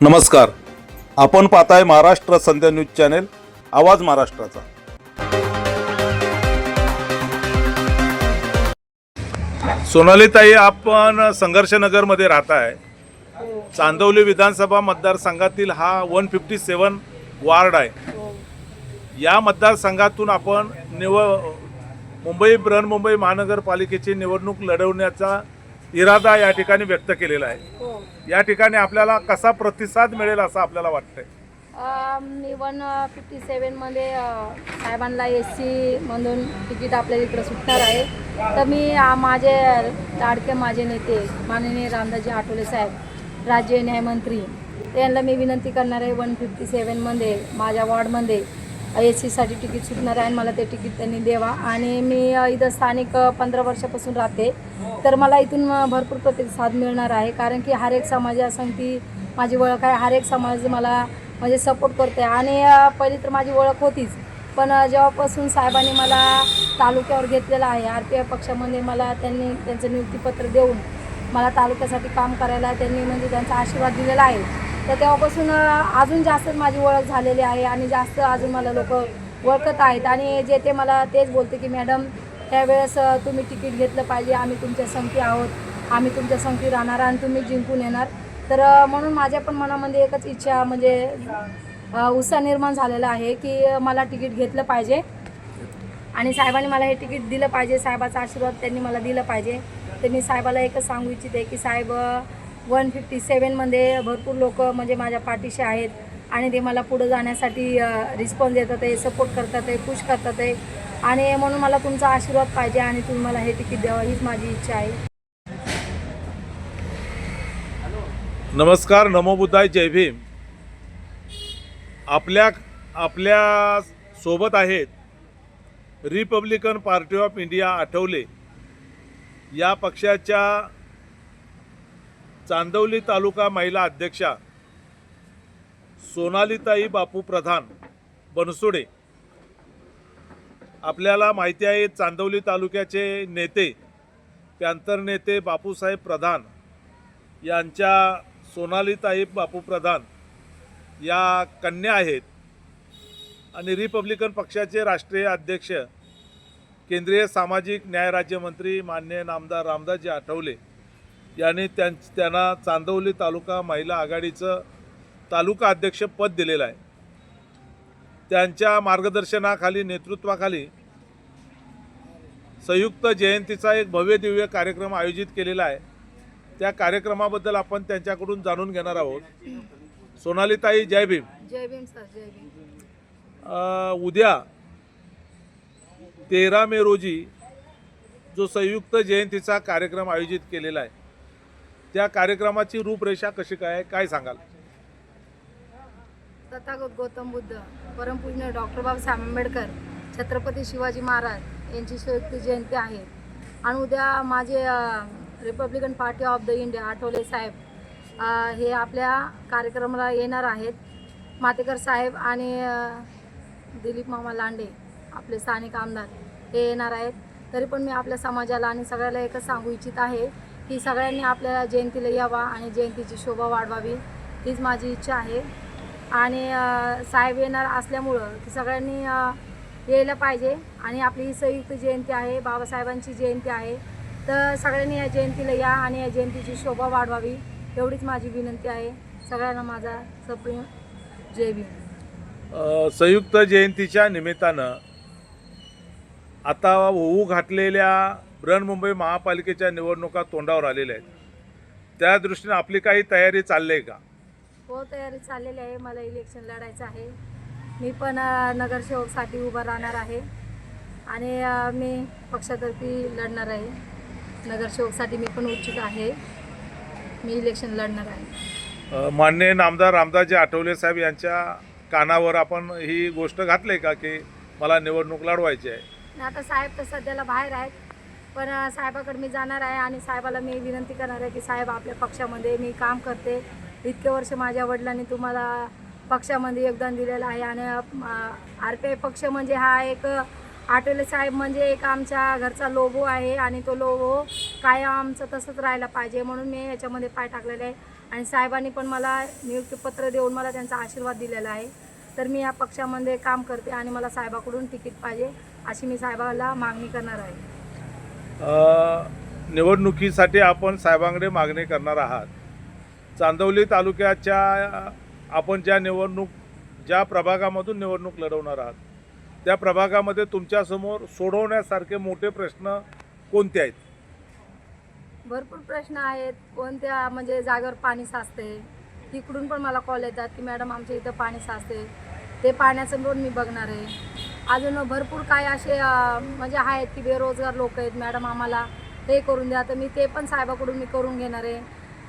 नमस्कार. आपण पाहताय महाराष्ट्र संध्या न्यूज चॅनेल आवाज महाराष्ट्राचा. सोनालीताई आपण संघर्षनगरमध्ये आहे चांदवली विधानसभा मतदारसंघातील हा वन फिफ्टी सेवन वार्ड आहे. या मतदारसंघातून आपण निव मुंबई बृहन्मुंबई महानगरपालिकेची निवडणूक लढवण्याचा इरादा या ठिकाणी व्यक्त केलेला आहे. हो. या ठिकाणी आपल्याला कसा प्रतिसाद मिळेल असं आपल्याला वाटतंय? वन फिफ्टी सेवनमध्ये साहेबांना एस सी मधून तिकीट आपल्या इकडं सुटणार आहे. तर मी माझे लाडके माझे नेते माननीय रामदासजी आठवले साहेब राज्य न्यायमंत्री त्यांना मी विनंती करणार आहे वन फिफ्टी सेवनमध्ये माझ्या वॉर्डमध्ये एस सीसाठी तिकीट सुटणार आहे आणि मला ते तिकीट त्यांनी द्यावा आणि मी इथं स्थानिक पंधरा वर्षापासून राहते. तर मला इथून भरपूर प्रतिसाद मिळणार आहे. कारण की हर एक समाजासंगती माझी ओळख आहे. हर एक समाज मला म्हणजे सपोर्ट करते. आणि पहिली तर माझी ओळख होतीच. पण जेव्हापासून साहेबांनी मला तालुक्यावर घेतलेलं आहे आर पी आय पक्षामध्ये मला त्यांनी त्यांचं नियुक्तीपत्र देऊन मला तालुक्यासाठी काम करायला त्यांनी म्हणजे त्यांचा आशीर्वाद दिलेला आहे. तर तेव्हापासून अजून जास्त माझी ओळख झालेली आहे आणि जास्त अजून मला लोक ओळखत आहेत. आणि जे ते मला तेच बोलते की मॅडम त्यावेळेस तुम्ही तिकीट घेतलं पाहिजे. आम्ही तुमच्या संगती आहोत. आम्ही तुमच्या संगती राहणार आणि तुम्ही जिंकून येणार. तर म्हणून माझ्या पण मनामध्ये एकच इच्छा म्हणजे उत्साह निर्माण झालेला आहे की मला तिकीट घेतलं पाहिजे. आणि साहेबांनी मला हे तिकीट दिलं पाहिजे. साहेबाचा आशीर्वाद त्यांनी मला दिलं पाहिजे. तर मी साहेबाला एकच सांगू इच्छिते की साहेब वन फिफ्टी सेवनमध्ये भरपूर लोक म्हणजे माझ्या पाठीशी आहेत आणि ते मला पुढं जाण्यासाठी रिस्पॉन्स देतात आहे सपोर्ट करतात आहे पुश करतात आहे. आणि म्हणून मला तुमचा आशीर्वाद पाहिजे आणि तुम्ही मला हे तिकीट द्यावं हीच माझी इच्छा आहे. नमस्कार नमो बुद्धाय जय भीम. आपल्या आपल्यासोबत आहेत Republican party of India Athawale. या पक्षाच्या चांदवली तालुका महिला अध्यक्षा सोनालीताई बापू प्रधान बनसोडे. आपल्याला माहिती आहे चांदवली तालुक्याचे नेते पॅंतर नेते बापूसाहेब प्रधान यांच्या सोनालीताई बापू प्रधान या कन्या आहेत. आणि रिपब्लिकन पक्षाचे राष्ट्रीय अध्यक्ष केंद्रीय सामाजिक न्याय राज्यमंत्री मान्य नामदार रामदासजी आठवले यांनी त्यां त्यांना चांदवली तालुका महिला आघाडीचं तालुका अध्यक्षपद दिलेलं आहे. त्यांच्या मार्गदर्शनाखाली नेतृत्वाखाली संयुक्त जयंतीचा एक भव्य दिव्य कार्यक्रम आयोजित केलेला आहे. त्या कार्यक्रमाबद्दल आपण त्यांच्याकडून जाणून घेणार आहोत. सोनालीताई जय भीम. जय भीम सर जय भीम. उद्या तेरा मे रोजी जो संयुक्त जयंतीचा कार्यक्रम आयोजित केलेला आहे त्या कार्यक्रमाची रूपरेषा कशी काय आहे? काय सांगाल? तथागत गौतम बुद्ध परमपूज्य डॉक्टर बाबासाहेब आंबेडकर छत्रपती शिवाजी महाराज यांची संयुक्त जयंती आहे. आणि उद्या माझे Republican party of the India Athawale Saheb हे आपल्या कार्यक्रमाला येणार आहेत. मातेकर साहेब आणि दिलीप मामा लांडे आपले स्थानिक आमदार हे येणार आहेत. तरी पण मी आपल्या समाजाला आणि सगळ्याला एकच सांगू इच्छित आहे की सगळ्यांनी आपल्याला जयंतीला यावा आणि जयंतीची शोभा वाढवावी हीच माझी इच्छा आहे. आणि साहेब येणार असल्यामुळं की सगळ्यांनी यायला पाहिजे आणि आपली ही संयुक्त जयंती आहे बाबासाहेबांची जयंती आहे. तर सगळ्यांनी या जयंतीला या आणि या जयंतीची शोभा वाढवावी एवढीच माझी विनंती आहे. सगळ्यांना माझा सप्रेम जय भीम. संयुक्त जयंतीच्या निमित्तानं आता होऊ घातलेल्या बृहन्मुंबई महापालिकेच्या निवडणुका तोंडावर आलेल्या आहेत. त्या दृष्टीने आपली काही तयारी चालली आहे का? हो तयारी चाललेली आहे. मला इलेक्शन लढायचं आहे. मी पण नगरसेवकसाठी उभं राहणार आहे. आणि मी पक्षातर्फे लढणार आहे. नगरसेवकसाठी मी पण उत्सुक आहे. मी इलेक्शन लढणार आहे. अ, माननीय नामदार रामदासजी आठवले साहेब यांच्या कानावर आपण ही गोष्ट घातली का की मला निवडणूक लढवायची आहे? आता साहेब तर सध्याला बाहेर आहेत. पण साहेबाकडे मी जाणार आहे आणि साहेबाला मी विनंती करणार आहे की साहेब आपल्या पक्षामध्ये मी काम करते. इतके वर्ष माझ्या वडिलांनी तुम्हाला पक्षामध्ये योगदान दिलेलं आहे आणि आर पी आय पक्ष म्हणजे हा एक आठवले साहेब म्हणजे एक आमच्या घरचा लोगो आहे आणि तो लोगो कायम आमचं तसंच राहायला पाहिजे म्हणून मी याच्यामध्ये पाय टाकलेले आहे. आणि साहेबांनी पण मला नियुक्तीपत्र देऊन मला त्यांचा आशीर्वाद दिलेला आहे. तर मी या पक्षामध्ये काम करते आणि मला साहेबाकडून तिकीट पाहिजे अशी मी साहेबाला मागणी करणार आहे. निवडणुकीसाठी आपण साहेबांकडे मागणी करणार आहात. चांदवली तालुक्याच्या आपण ज्या निवडणूक ज्या प्रभागामधून निवडणूक लढवणार आहात त्या प्रभागामध्ये तुमच्यासमोर सोडवण्यासारखे मोठे प्रश्न कोणते आहेत? भरपूर प्रश्न आहेत. कोणत्या म्हणजे जागेवर पाणी साचते? तिकडून पण मला कॉल येतात की मॅडम आमच्या इथं पाणी साचते. ते पाण्याचं रोड मी बघणार आहे. अजून भरपूर काय असे म्हणजे आहेत की बेरोजगार लोक आहेत मॅडम आम्हाला हे करून द्या. तर मी ते पण साहेबाकडून मी करून घेणार आहे.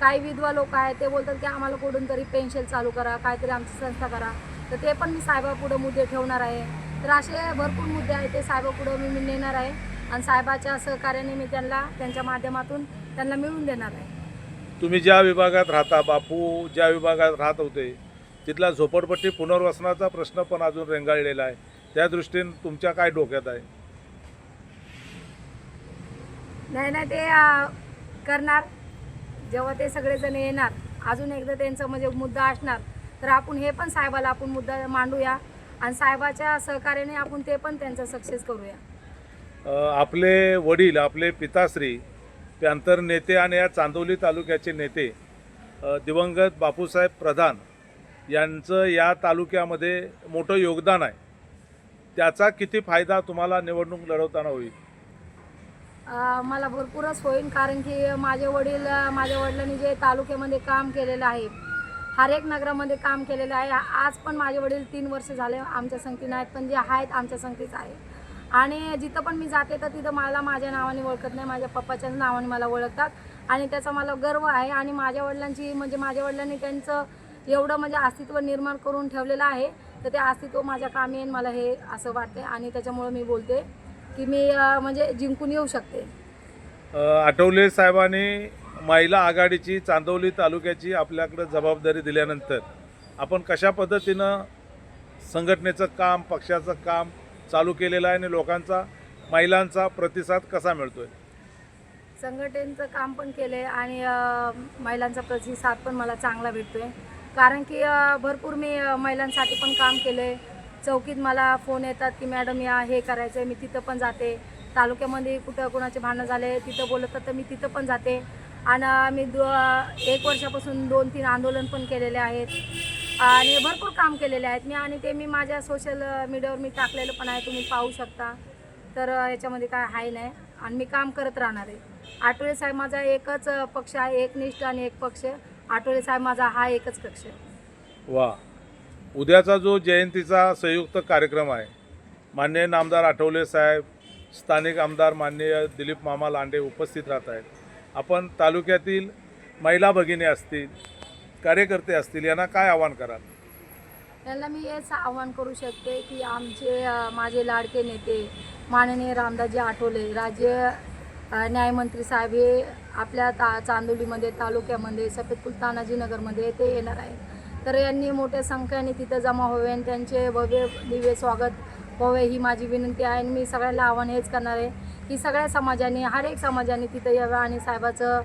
काही विधवा लोक आहेत ते बोलतात की आम्हाला कुठून तरी पेन्शन चालू करा काहीतरी आमची संस्था करा. तर ते पण मी साहेबापुढं मुद्दे ठेवणार आहे. तर असे भरपूर मुद्दे आहेत ते साहेबापुढं मी नेणार आहे. आणि साहेबाच्या सहकार्याने मी त्यांना त्यांच्या माध्यमातून त्यांना मिळून देणार आहे. तुम्ही ज्या विभागात राहता बापू ज्या विभागात राहत होते तिथला झोपडपट्टी पुनर्वसनाचा प्रश्न पण अजून रेंगाळलेला आहे. त्या दृष्टीने तुमच्या काय डोक्यात आहे? नाही नाही ते अं, करणार. जेव्हा ते सगळेजण येणार अजून एकदा त्यांचं म्हणजे मुद्दा असणार तर आपण हे पण साहेबाला आपण मुद्दा मांडूया आणि साहेबाच्या सहकार्याने आपण ते पण त्यांचं सक्सेस करूया. अ, आपले वडील आपले पिताश्री पॅंतर नेते आणि या चांदोली तालुक्याचे नेते अ, दिवंगत बापूसाहेब प्रधान यांचं या तालुक्यामध्ये मोठं योगदान आहे. त्याचा किती फायदा तुम्हाला निवडणूक लढवताना होईल? मला भरपूरच होईल कारण की माझे वडील माझ्या वडिलांनी जे तालुक्यामध्ये काम केलेलं आहे हर एक नगरामध्ये काम केलेलं आहे. आज पण माझे वडील तीन वर्ष झाले आमच्या संगतीनं आहेत पण जे आहेत आमच्या संगतीच आहे. आणि जिथं पण मी जाते तर तिथं मला माझ्या नावाने ओळखत नाही माझ्या पप्पाच्याच नावाने मला ओळखतात. आणि त्याचा मला गर्व आहे. आणि माझ्या वडिलांची म्हणजे माझ्या वडिलांनी त्यांचं एवढं म्हणजे अस्तित्व निर्माण करून ठेवलेलं आहे. तर ते अस्तित्व माझ्या कामी येईल मला हे असं वाटते आणि त्याच्यामुळं मी बोलते की मी म्हणजे जिंकून येऊ शकते. आठवले साहेबांनी महिला आघाडीची चांदवली तालुक्याची आपल्याकडे जबाबदारी दिल्यानंतर आपण कशा पद्धतीनं संघटनेचं काम पक्षाचं काम चालू केलेलं आहे आणि लोकांचा महिलांचा प्रतिसाद कसा मिळतोय? संघटनेचं काम पण केलं आहे आणि महिलांचा प्रतिसाद पण मला चांगला भेटतो आहे कारण की भरपूर मी महिलांसाठी पण काम केलं आहे चौकीत मला फोन येतात की मॅडम या हे करायचं आहे मी तिथं पण जाते. तालुक्यामध्ये कुठं कोणाचे भांडणं झाले तिथं बोलतात तर मी तिथं पण जाते. आणि मी दो एक वर्षापासून दोन तीन आंदोलन पण केलेले आहेत. आणि भरपूर काम केलेले आहेत मी. आणि ते मी माझ्या सोशल मीडियावर मी टाकलेलं पण आहे तुम्ही पाहू शकता. तर याच्यामध्ये काय आहे नाही. आणि मी काम करत राहणार आहे. आठवले साहेब माझा एकच पक्ष आहे एकनिष्ठ आणि एक पक्ष. आठवले साहेब माझा हा एकच पक्ष आहे. वा. उद्याचा जो जयंतीचा संयुक्त कार्यक्रम आहे माननीय नामदार आठवले साहेब स्थानिक आमदार माननीय दिलीप मामा लांडे उपस्थित राहत आहेत. आपण तालुक्यातील महिला भगिनी असतील कार्यकर्ते असतील यांना काय आवाहन कराल? त्यांना मी हेच आव्हान करू शकते की आमचे अ, माझे लाडके नेते माननीय रामदासजी आठवले राज्य अ, न्यायमंत्री साहेब हे आपल्या ता चांदोलीमध्ये तालुक्यामध्ये सफेदपूर तानाजीनगरमध्ये ते येणार आहे. तर यांनी मोठ्या संख्येने तिथं जमा व्हावे आणि त्यांचे भव्य दिव्य स्वागत व्हावे ही माझी विनंती आहे आणि मी सगळ्यांना आव्हान हेच करणार आहे की सगळ्या समाजाने हर एक समाजाने तिथं यावं आणि साहेबाचं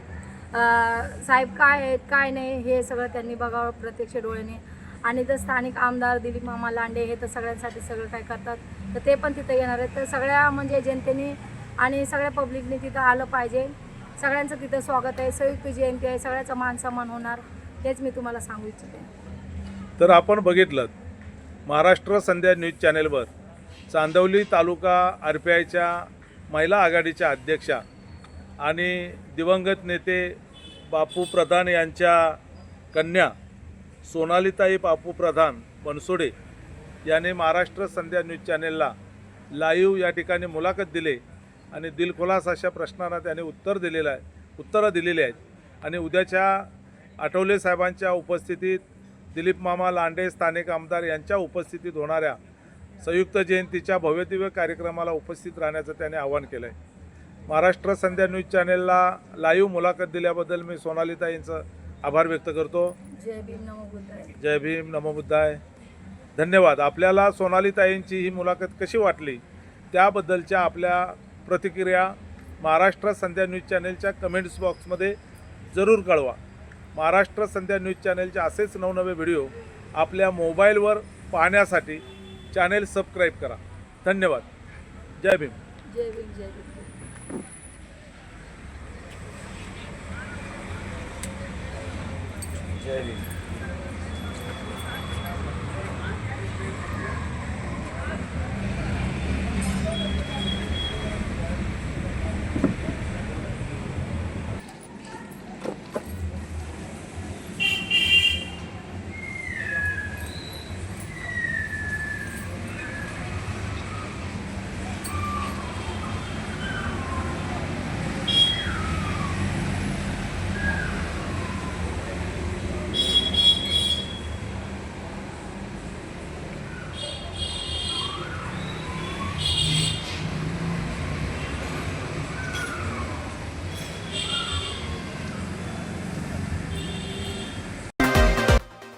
साहेब काय आहेत काय नाही हे सगळं त्यांनी बघावं प्रत्यक्ष डोळ्याने. आणि तर स्थानिक आमदार दिलीप मामा लांडे हे तर सगळ्यांसाठी सगळं काय करतात तर ते पण तिथं येणार आहेत. तर सगळ्या म्हणजे जनतेने आणि सगळ्या पब्लिकने तिथं आलं पाहिजे. सगळ्यांचं तिथं स्वागत आहे. संयुक्त जयंती आहे. सगळ्याचा मान सन्मान होणार. हेच मी तुम्हाला सांगू इच्छिते. तर आपण बघितलं महाराष्ट्र संध्या न्यूज चॅनेलवर चांदवली तालुका आर पी आयच्या महिला आघाडीच्या अध्यक्षा आणि दिवंगत नेते बापू प्रधान यांच्या कन्या सोनालीताई बापू प्रधान बनसोडे याने महाराष्ट्र संध्या न्यूज चॅनेलला लाईव्ह या ठिकाणी मुलाखत दिली. आणि दिलखुलास अशा प्रश्नांना त्याने उत्तर दिलेलं आहे उत्तरं दिलेली आहेत. आणि उद्याच्या आठवले साहेबांच्या उपस्थितीत दिलीप मामा लांडे स्थानिक आमदार यांच्या उपस्थितीत होणाऱ्या संयुक्त जयंतीच्या भव्यदिव्य कार्यक्रमाला उपस्थित राहण्याचं त्याने आवाहन केलं आहे महाराष्ट्र संध्या न्यूज चॅनेलला लाईव्ह मुलाखत दिल्याबद्दल मी सोनालीताईंचं आभार व्यक्त करतो. जय भीम नमो बुद्धाय. जय भीम नमो बुद्धाय. धन्यवाद. आपल्याला सोनालीताईंची ही मुलाखत कशी वाटली? त्याबद्दलच्या आपल्या प्रतिक्रिया महाराष्ट्र संध्या न्यूज चॅनेलच्या कमेंट्स बॉक्समध्ये जरूर कळवा. महाराष्ट्र संध्या न्यूज चॅनेलचे असेच नवनवे व्हिडिओ आपल्या मोबाईलवर पाहण्यासाठी चॅनेल सबस्क्राईब करा. धन्यवाद. जय भीम. जय भीम जय भीम. जय भीम.